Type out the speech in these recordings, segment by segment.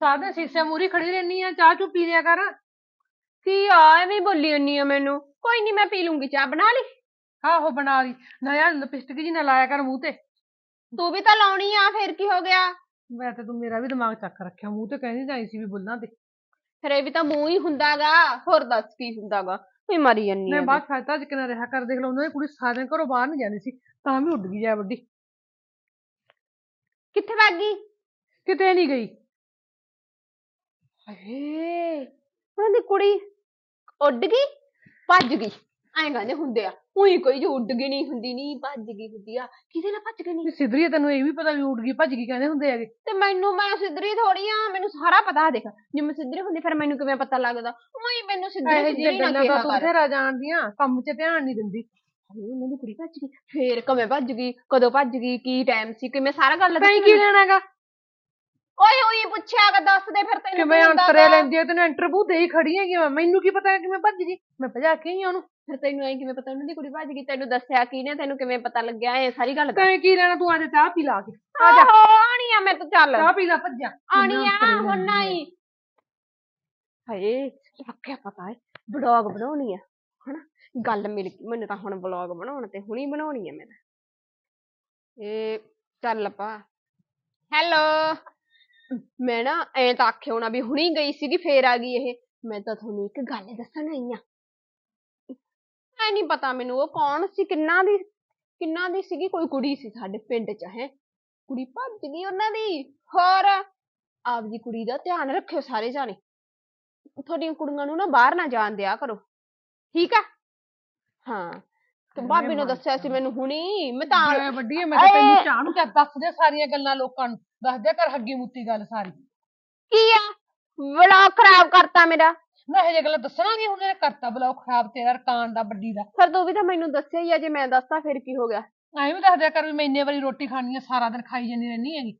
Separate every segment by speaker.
Speaker 1: ਚਾਹ ਸੀਸੇ ਮੂਰੀ ਖੜੀ ਰਹਿਨੀ ਆ ਚਾਹ ਚੁ ਪੀ ਲਿਆ ਕਰ।
Speaker 2: ਕੀ ਆ ਐਵੇਂ ਬੋਲੀ ਜੰਨੀ ਆ ਮੈਨੂੰ। ਕੋਈ ਨਹੀਂ ਮੈਂ ਪੀ ਲੂੰਗੀ ਚਾਹ ਬਣਾ ਲਈ।
Speaker 1: ਆਹੋ ਬਣਾ ਲਈ। ਨਾ ਯਾਰ ਲਿਪਸਟਿਕ ਜੀ ਨਾ ਲਾਇਆ ਕਰ ਮੂੰਹ ਤੇ।
Speaker 2: ਤੂੰ ਵੀ ਤਾਂ ਲਾਉਣੀ ਆ ਫੇਰ ਕੀ ਹੋ ਗਿਆ?
Speaker 1: ਮੈਂ ਤੇ ਤੂੰ ਮੇਰਾ ਵੀ ਦਿਮਾਗ ਚੱਕ ਰੱਖਿਆ ਮੂੰਹ ਤੇ ਕਹਿੰਦੀ ਜਾਈ ਸੀ ਵੀ ਬੁੱਲਾਂ ਤੇ।
Speaker 2: ਫਿਰ ਇਹ ਵੀ ਤਾਂ ਮੂੰਹ ਹੀ ਹੁੰਦਾਗਾ ਹੋਰ ਦੱਸ ਕੀ ਹੁੰਦਾਗਾ। ਕੋਈ ਮਰੀ ਜੰਨੀ
Speaker 1: ਮੈਂ
Speaker 2: ਆ
Speaker 1: ਬਾਅਦ ਫਾਇਦਾ ਜਿ ਕਿਨਾ ਰਿਹਾ ਕਰ ਦੇਖ ਲਓ ਉਹਨਾਂ ਦੀ ਕੁੜੀ ਸਾਰਿਆਂ ਘਰੋਂ ਬਾਹਰ ਨਹੀਂ ਜਾਂਦੀ ਸੀ। ਤਾਂ ਵੀ ਉੱਡ ਗਈ ਜਾ ਵੱਡੀ।
Speaker 2: ਕਿੱਥੇ ਭੱਗ ਗਈ?
Speaker 1: ਕਿਤੇ ਨਹੀਂ ਗਈ।
Speaker 2: ਹਏ ਉਹਨਾਂ ਦੀ ਕੁੜੀ ਉੱਡ ਗਈ ਭੱਜ ਗਈ। ਐਂ ਕਹਿੰਦੇ ਹੁੰਦੇ ਆ ਉਹੀ ਕੋਈ ਜੋ ਉੱਡ ਗਈ ਨਹੀਂ ਹੁੰਦੀ ਨਹੀਂ ਭੱਜ ਗਈ ਹੁੰਦੀ ਆ ਕਿਹਦੇ ਨਾਲ ਭੱਜ ਗਈ ਨਹੀਂ
Speaker 1: ਵੀ ਸਿੱਧਰੀ ਆ, ਤੈਨੂੰ ਇਹ ਵੀ ਪਤਾ ਵੀ ਉੱਡ ਗਈ ਭੱਜ ਗਈ ਕਹਿੰਦੇ ਹੁੰਦੇ ਹੈਗੇ।
Speaker 2: ਤੇ ਮੈਨੂੰ ਮੈਂ ਸਿੱਧਰੀ ਥੋੜੀ ਆ ਮੈਨੂੰ ਸਾਰਾ ਪਤਾ ਦੇਖ ਜੇ ਮੈਂ ਸਿੱਧਰੀ ਹੁੰਦੀ ਫਿਰ ਮੈਨੂੰ ਕਿਵੇਂ ਪਤਾ ਲੱਗਦਾ? ਉਹੀ ਮੈਨੂੰ ਸਿੱਧਰੀ
Speaker 1: ਇਹੋ
Speaker 2: ਸਿੱਧਰੀ ਨਾ
Speaker 1: ਗੱਲਾਂ
Speaker 2: ਕਿਹਾ
Speaker 1: ਤਾਂ ਤੂੰ
Speaker 2: ਕਰ।
Speaker 1: ਬਥੇਰਾ ਜਾਣਦੀਆਂ ਕੰਮ 'ਚ ਧਿਆਨ ਨਹੀਂ ਦਿੰਦੀ।
Speaker 2: ਹਾਏ, ਉਹਨਾਂ ਦੀ ਕੁੜੀ ਭੱਜ ਗਈ। ਫੇਰ ਕਿਵੇਂ ਭੱਜ ਗਈ? ਕਦੋਂ ਭੱਜ ਗਈ? ਕੀ ਟਾਈਮ ਸੀ? ਕਿਵੇਂ ਸਾਰਾ ਗੱਲ
Speaker 1: ਤੈਂ ਕੀ ਲੈਣਾਗਾ?
Speaker 2: ਓਏ ਓਏ ਪੁੱਛਿਆ ਕਿ ਦੱਸ ਦੇ ਫਿਰ ਤੈਨੂੰ
Speaker 1: ਕਿਵੇਂ ਅੰਤਰੇ? ਲੈਂਦੀ ਆ? ਤੈਨੂੰ ਇੰਟਰਵਿਊ ਦੇ ਹੀ ਖੜੀ ਹੈਗੀ ਮੈਂ। ਮੈਨੂੰ ਕੀ ਪਤਾ ਕਿਵੇਂ ਭੱਜ ਗਈ? ਮੈਂ ਭਜਾ ਕੇ ਹੀ ਆ ਉਹਨੂੰ।
Speaker 2: ਫਿਰ ਤੈਨੂੰ ਐ ਕਿਵੇਂ ਪਤਾ ਉਹਨਾਂ ਦੀ ਕੁੜੀ ਭੱਜ ਗਈ? ਤੈਨੂੰ ਦੱਸਿਆ ਕੀ ਨੇ? ਤੈਨੂੰ ਕਿਵੇਂ ਪਤਾ ਲੱਗਿਆ? ਇਹ ਸਾਰੀ ਗੱਲ
Speaker 1: ਤੈਂ ਕੀ ਲੈਣਾ? ਤੂੰ ਅੱਜ ਚਾਹ ਪੀ ਲਾ ਕੇ। ਆ ਜਾ।
Speaker 2: ਆਣੀ ਆ ਮੈਂ ਤਾਂ ਚੱਲ।
Speaker 1: ਚਾਹ ਪੀ ਲਾ ਭੱਜਾ
Speaker 2: ਆਣੀ ਆ ਹੁਣ ਨਹੀਂ। ਹਾਏ ਪੱਕਿਆ ਪਤਾ ਹੈ ਵਲੌਗ ਬਣਾਉਣੀ ਆ। ਹਨਾ, ਗੱਲ ਮਿਲ ਗਈ। ਮੈਨੂੰ ਤਾਂ ਹੁਣ ਵਲੌਗ ਬਣਾਉਣ ਤੇ ਹੁਣੀ ਬਣਾਉਣੀ ਆ ਮੈਂ ਇਹ ਚੱਲ ਪਾ ਹੈਲੋ ਮੈਂ ਨਾ ਐ ਤਾਂ ਆਖਿਓ ਨਾ ਵੀ ਹੁਣੀ ਗਈ ਸੀਗੀ, ਫੇਰ ਆ ਗਈ ਇਹ। ਮੈਂ ਤਾਂ ਤੁਹਾਨੂੰ ਇੱਕ ਗੱਲ ਦੱਸਣ ਆਈ ਆ। ਐ ਨਹੀਂ ਪਤਾ ਮੈਨੂੰ ਉਹ ਕੌਣ ਸੀ, ਕਿੰਨਾ ਦੀ ਕਿੰਨਾ ਦੀ ਸੀਗੀ, ਕੋਈ ਕੁੜੀ ਸੀ ਸਾਡੇ ਪਿੰਡ ਚ, ਹੈ। ਕੁੜੀ ਭੱਜ ਗਈ ਉਹਨਾਂ ਦੀ, ਹੋਰ ਆਪਦੀ ਕੁੜੀ ਦਾ ਧਿਆਨ ਰੱਖਿਓ ਸਾਰੇ ਜਾਣੇ। ਤੁਹਾਡੀਆਂ ਕੁੜੀਆਂ ਨੂੰ ਨਾ ਬਾਹਰ ਨਾ ਜਾਣ ਦਿਆ ਕਰੋ। ਠੀਕ ਆ? ਹਾਂ। ਤੇ ਭਾਬੀ ਨੇ ਦੱਸਿਆ ਸੀ ਮੈਨੂੰ ਹੁਣੀ ਮੈਂ ਤਾਂ
Speaker 1: ਮੈਂ ਵੱਡੀ ਆ ਮੈਂ ਤਾਂ ਤੈਨੂੰ! ਚਾਹ ਨੂੰ ਕਿਆ ਦੱਸ ਦੇ ਸਾਰੀਆਂ ਗੱਲਾਂ ਲੋਕਾਂ ਨੂੰ। ਦੱਸ ਦਿਆ ਕਰ ਹੱਗੀ ਮੁੱਤੀ ਗੱਲ ਸਾਰੀ।
Speaker 2: ਕੀ ਆ? ਵਲੌਗ ਖਰਾਬ ਕਰਤਾ ਮੇਰਾ।
Speaker 1: ਨਾ ਇਹ ਗੱਲਾਂ ਦੱਸਣਾ ਨਹੀਂ ਹੁੰਦੇ ਕਰਤਾ ਬਲਾਉ ਖਰਾਬ ਤੇਰਾ ਰਕਾਨ ਦਾ ਵੱਡੀ ਦਾ।
Speaker 2: ਫਿਰ ਤੂੰ ਵੀ ਤਾਂ ਮੈਨੂੰ ਦੱਸਿਆ ਹੀ ਆ ਜੇ ਮੈਂ ਦੱਸਤਾ ਫਿਰ ਕੀ ਹੋ ਗਿਆ?
Speaker 1: ਐਂ ਵੀ ਦੱਸ ਦਿਆ ਕਰ ਵੀ ਮੈਂ ਇੰਨੇ ਵਾਰੀ ਰੋਟੀ ਖਾਣੀ ਆ ਸਾਰਾ ਦਿਨ ਖਾਈ ਜਾਂਦੀ ਰਹਿੰਦੀ ਹੈਗੀ।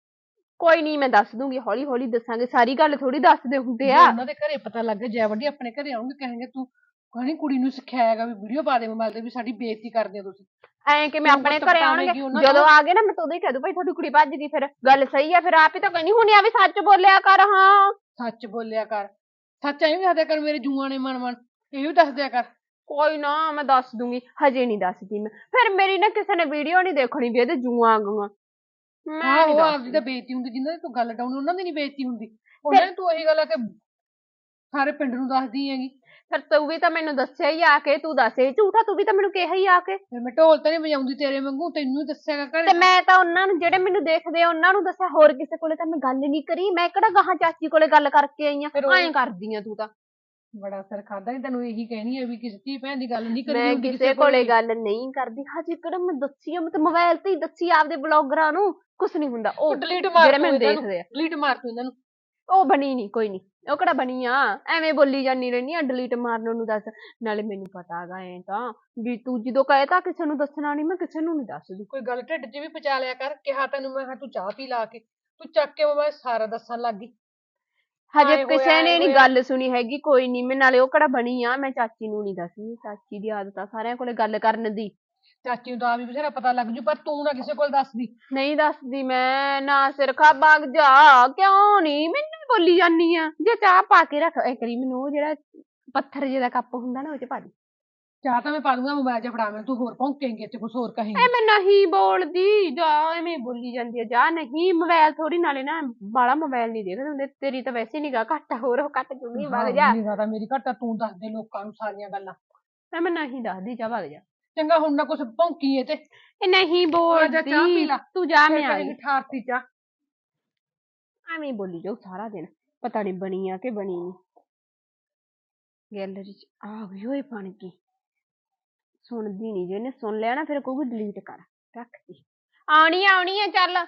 Speaker 2: ਕੋਈ ਨਹੀਂ ਮੈਂ ਦੱਸ ਦੂੰਗੀ ਹੌਲੀ ਹੌਲੀ ਦੱਸਾਂਗੇ ਸਾਰੀ ਗੱਲ ਥੋੜੀ ਦੱਸਦੇ ਹੁੰਦੇ
Speaker 1: ਜੇ
Speaker 2: ਆ
Speaker 1: ਉਹਨਾਂ ਦੇ ਘਰੇ ਪਤਾ ਲੱਗ ਗਿਆ ਜੈ ਵੱਡੀ ਆਪਣੇ ਘਰੇ ਆਉਂਗੇ ਕਹਿਣਗੇ ਤੂੰ ਕਹਾਣੀ ਕੁੜੀ ਨੂੰ ਸਿਖਾਇਆ ਹੈਗਾ ਵੀ ਵੀਡੀਓ ਪਾ ਦੇ ਮੋਬਾਈਲ ਤੇ ਵੀ ਸਾਡੀ ਬੇਇੱਜ਼ਤੀ ਕਰਦੇ ਹੋ ਤੁਸੀਂ।
Speaker 2: ਐਂ ਕਿ ਮੈਂ
Speaker 1: ਤੂੰ
Speaker 2: ਆਪਣੇ ਘਰੇ
Speaker 1: ਪਟਾਵੇਂਗੀ
Speaker 2: ਆਉਣਗੇ
Speaker 1: ਉਹਨਾਂ
Speaker 2: ਜਦੋਂ। ਆ ਗਏ ਨਾ ਮੈਂ ਤਾਂ ਉਦੋਂ ਹੀ ਕਹਿ ਦੂੰ ਭਾਈ ਤੁਹਾਡੀ ਕੁੜੀ ਭੱਜ ਗਈ ਫਿਰ। ਗੱਲ ਸਹੀ ਆ ਫਿਰ ਆਪ ਹੀ ਤਾਂ ਕਹਿੰਦੀ ਹੁਣੀ ਆ ਵੀ ਸੱਚ ਬੋਲਿਆ ਕਰ ਹਾਂ।
Speaker 1: ਸੱਚ ਬੋਲਿਆ ਕਰ। ਸੱਚ ਐਂ ਵੀ ਦੱਸ ਦਿਆ ਕਰ ਮੇਰੇ ਜੂਆਂ ਨੇ ਮਨ ਮਨ ਇਹ ਵੀ ਦੱਸ ਦਿਆ ਕਰ।
Speaker 2: ਕੋਈ ਨਾ ਮੈਂ ਦੱਸ ਦੂੰਗੀ। ਹਜੇ ਨਹੀਂ ਦੱਸਦੀ ਮੈਂ। ਫਿਰ ਮੇਰੀ ਨਾ ਕਿਸੇ ਨੇ ਵੀਡੀਓ ਨਹੀਂ ਦੇਖਣੀ ਵੀ ਇਹਦੇ ਜੂਆਂ ਗੂਆਂ ਮੈਂ ਨਹੀਂ
Speaker 1: ਉਹ ਆਪਦੀ
Speaker 2: ਦੱਸਦੀ
Speaker 1: ਤਾਂ ਬੇਇੱਜ਼ਤੀ ਹੁੰਦੀ ਜਿਨ੍ਹਾਂ ਦੀ ਤੂੰ ਗੱਲ ਡਾਉਣੀ ਉਹਨਾਂ ਦੀ ਨਹੀਂ ਬੇਇੱਜ਼ਤੀ ਹੁੰਦੀ। ਉਹਨਾਂ ਨੇ ਤੂੰ ਇਹੀ ਗੱਲ ਆ ਕਿ ਸਾਰੇ ਪਿੰਡ ਨੂੰ ਦੱਸਦੀ ਹੈਗੀ।
Speaker 2: ਫਿਰ ਤੂੰ ਵੀ ਤਾਂ ਮੈਨੂੰ ਦੱਸਿਆ ਹੀ ਆ ਕੇ ਤੂੰ ਦੱਸ ਇਹ ਝੂਠਾ ਤੂੰ ਵੀ ਤਾਂ ਮੈਨੂੰ ਕਿਹਾ ਹੀ ਆ ਕੇ।
Speaker 1: ਫਿਰ ਮੈਂ ਢੋਲ ਤਾਂ ਨਹੀਂ ਵਜਾਉਂਦੀ ਤੇਰੇ ਵਾਂਗੂ ਤੈਨੂੰ ਹੀ ਦੱਸਿਆਗਾ ਘਰੇ
Speaker 2: ਤੇ ਮੈਂ ਤਾਂ ਉਹਨਾਂ ਨੂੰ ਜਿਹੜੇ ਮੈਨੂੰ ਦੇਖਦੇ ਆ ਉਹਨਾਂ ਨੂੰ ਦੱਸਿਆ ਹੋਰ ਕਿਸੇ ਕੋਲੇ ਤਾਂ ਮੈਂ ਗੱਲ ਨਹੀਂ ਕਰੀ। ਮੈਂ ਕਿਹੜਾ ਗਾਹਾਂ ਚਾਚੀ ਕੋਲੇ ਗੱਲ ਕਰਕੇ ਆਈ ਆ?
Speaker 1: ਫਿਰ ਉਹ-
Speaker 2: ਐਂ ਕਰਦੀ ਆ ਤੂੰ ਤਾਂ।
Speaker 1: ਬੜਾ ਸਿਰ ਖਾਦਾ ਨਹੀਂ ਤੈਨੂੰ ਇਹੀ ਕਹਿਣੀ ਹੈ ਵੀ ਕਿਸੇ ਧੀ ਭੈਣ ਦੀ ਗੱਲ ਨਹੀਂ ਕਰੀ
Speaker 2: ਮੈਂ ਕਿਸੇ ਕੋਲੇ ਗੱਲ ਨਹੀਂ ਕਰਦੀ। ਹਜੇ ਕਿਹੜਾ ਮੈਂ ਦੱਸੀ ਆ ਮੈਂ ਤਾਂ ਮੋਬਾਈਲ ਤੇ ਹੀ ਦੱਸੀ ਆਪਦੇ ਬਲੌਗਰਾਂ ਨੂੰ। ਕੁਛ ਨਹੀਂ ਹੁੰਦਾ। ਉਹ
Speaker 1: ਡਿਲੀਟ ਮਾਰ
Speaker 2: ਜਿਹੜੇ ਮੈਨੂੰ ਦੇਖਦੇ ਆ।
Speaker 1: ਡਿਲੀਟ ਮਾਰ ਤੂੰ ਇਹਨਾਂ ਨੂੰ।
Speaker 2: ਉਹ ਬਣੀ ਨਹੀਂ ਕੋਈ ਨਹੀਂ। ਉਹ ਕਿਹੜਾ ਬਣੀ ਆ ਐਵੇਂ ਬੋਲੀ ਜਾਨੀ ਰਹਿਨੀ ਆ ਡਿਲੀਟ ਮਾਰਨ ਨੂੰ ਦੱਸ। ਨਾਲੇ ਮੈਨੂੰ ਪਤਾ ਹੈਗਾ ਐ ਤਾਂ ਵੀ ਤੂੰ ਜਦੋਂ ਕਹੇ ਤਾਂ ਕਿਸੇ ਨੂੰ ਦੱਸਣਾ ਨਹੀਂ ਮੈਂ ਕਿਸੇ ਨੂੰ ਨਹੀਂ ਦੱਸਦੀ।
Speaker 1: ਕੋਈ ਗੱਲ ਢਿੱਡ 'ਚ ਵੀ ਪਚਾ ਲਿਆ ਕਰ ਕਿਹਾ ਤੈਨੂੰ ਮੈਂ ਕਿਹਾ ਤੂੰ ਚਾਹ ਪੀ ਲਾ ਕੇ। ਤੂੰ ਚੱਕ ਕੇ ਮੈਂ ਸਾਰਾ ਦੱਸਣ ਲੱਗ ਗਈ।
Speaker 2: ਹਜੇ
Speaker 1: ਆਏ ਹੋਏ,
Speaker 2: ਕਿਸੇ ਨੇ ਨਹੀਂ
Speaker 1: ਹੋਏ।
Speaker 2: ਗੱਲ ਸੁਣੀ ਹੈਗੀ ਕੋਈ ਨਹੀਂ ਮੈਂ ਨਾਲੇ ਉਹ ਕਿਹੜਾ ਬਣੀ ਆ ਮੈਂ ਚਾਚੀ ਨੂੰ ਨਹੀਂ ਦੱਸਦੀ। ਚਾਚੀ ਦੀ ਆਦਤ ਆ ਸਾਰਿਆਂ ਕੋਲੇ ਗੱਲ ਕਰਨ ਦੀ।
Speaker 1: ਚਾਚੀ ਨੂੰ ਤਾਂ ਆਪ ਵੀ ਬਥੇਰਾ ਪਤਾ ਲੱਗ ਜੂ ਪਰ ਤੂੰ ਨਾ ਕਿਸੇ ਕੋਲ ਦੱਸਦੀ।
Speaker 2: ਨਹੀਂ ਦੱਸਦੀ ਮੈਂ ਨਾ ਸਿਰ ਖਾ ਵਗ ਜਾ ਕਿਉਂ ਨਹੀਂ ਮੈਨੂੰ ਬੋਲੀ ਜਾਨੀ ਆ। ਜੇ ਚਾਹ ਪਾ ਕੇ ਰੱਖ ਇੱਕ ਵਾਰੀ ਮੈਨੂੰ ਉਹ ਜਿਹੜਾ ਪੱਥਰ ਜਿਹੇ ਦਾ ਕੱਪ ਹੁੰਦਾ ਨਾ ਉਹ ਚ ਪਾ ਦੇ।
Speaker 1: ਚਾਹ ਤਾਂ ਮੈਂ ਪਾ ਦੂੰਗਾ ਮੋਬਾਈਲ 'ਚ ਫੜਾ ਮੈਂ ਤੂੰ ਹੋਰ ਭੌਂਕੇਂਗੀ ਤੇ ਕੁਝ ਹੋਰ ਕਹੇਂਗੀ।
Speaker 2: ਐ ਮੈਂ ਨਹੀਂ ਬੋਲਦੀ ਜਾ ਐਵੇਂ ਬੋਲੀ ਜਾਂਦੀ ਆ। ਜਾ ਨਹੀਂ ਮੋਬਾਈਲ ਥੋੜੀ ਨਾਲੇ ਨਾ ਬਾਲਾ ਮੋਬਾਈਲ ਨਹੀਂ ਦੇਖਦੇ ਹੁੰਦੇ। ਤੇਰੀ ਤਾਂ ਵੈਸੇ ਨਿਗਾ ਘੱਟ ਆ, ਹੋਰ ਉਹ ਘੱਟ ਜੂਗੀ ਵਗ ਜਾ
Speaker 1: ਨਹੀਂ ਤਾਂ ਮੇਰੀ ਘਟਾ ਤੂੰ ਦੱਸ ਦੇ ਲੋਕਾਂ ਨੂੰ ਸਾਰੀਆਂ ਗੱਲਾਂ।
Speaker 2: ਐ ਮੈਂ ਨਹੀਂ ਦੱਸਦੀ ਜਾ ਵਗ ਜਾ।
Speaker 1: ਚੰਗਾ ਹੁਣ ਨਾ ਕੁਝ ਭੌਂਕੀਏ ਤੇ।
Speaker 2: ਇਹ ਨਹੀਂ
Speaker 1: ਜਾ ਚਾਹ ਪੀ
Speaker 2: ਬੋਲਦੀ
Speaker 1: ਲਾ।
Speaker 2: ਤੂੰ ਜਾ ਮੈਂ ਆ
Speaker 1: ਠਾਰਤੀ ਚਾਹ।
Speaker 2: ਐਵੇਂ ਹੀ ਬੋਲੀ ਜਾਊ ਸਾਰਾ ਦਿਨ। ਪਤਾ ਨਹੀਂ ਬਣੀ ਆ ਕਿ ਬਣੀ ਨਹੀਂ ਗੈਲਰੀ ਚ ਆ ਗਈ ਓਏ ਬਣ ਗਈ ਸੁਣਦੀ ਨਹੀਂ ਜੇ ਇਹਨੇ ਸੁਣ ਲਿਆ ਨਾ, ਫਿਰ ਕਹੂਗੀ ਡਿਲੀਟ ਕਰ। ਰੱਖਤੀ ਆਉਣੀ ਆਉਣੀ ਆ, ਚੱਲ।